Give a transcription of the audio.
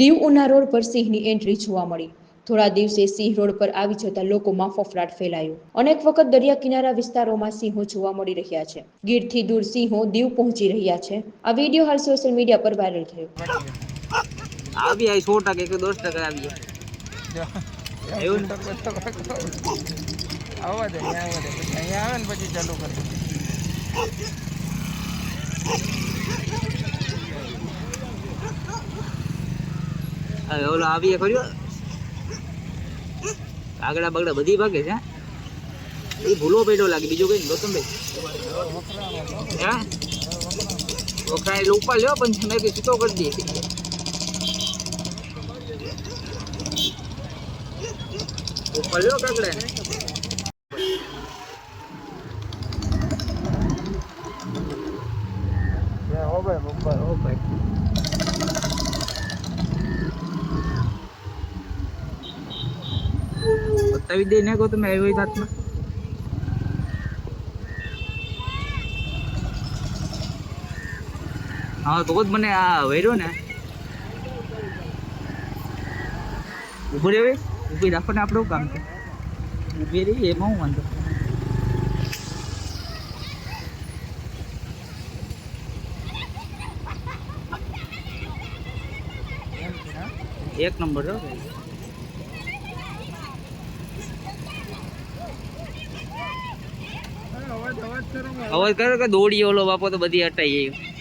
Diu Una road પર સિંહની entry જોવા મળી. થોડા દિવસે સિંહ રોડ પર આવી જતા લોકોમાં ફફડાટ ફેલાયો. અનેક વખત દરિયા કિનારા વિસ્તારોમાં સિંહો જોવા મળી રહ્યા છે. ગીરથી દૂર સિંહો દીવ પહોંચી રહ્યા છે. આ વીડિયો હાલ સોશિયલ મીડિયા પર વાયરલ થયો. આવી આવી સો ટકા કે દસ ટકા આવી એવું આવવા દે અહીંયા આવે ને પછી ચાલુ કરી. હવે ઓલો આવીએ ખર્યો કાગડા બગડા બધી ભાગે છે એ ભૂલો પેડો લાગે. બીજો કઈ ગૌતમભાઈ હે? વખરા એટલે ઉપર લ્યો પણ મેં કઈ છૂટો કરી દઈએ. ઉપર લ્યો કાગડા. ભાઈ. દે ને કહો તમે હોય હાથમાં હા, તો જ મને આ વેર્યો ને. ઊભો રહે ઊભી રાખો ને આપણું કામ છે? ઊભી રહી એમાં હું વાંધો એક નંબર, હો અવાજ અવાજ કરો અવાજ કરો કે દોડી ઓલો બાપો તો બધી હટાઈ ગઈ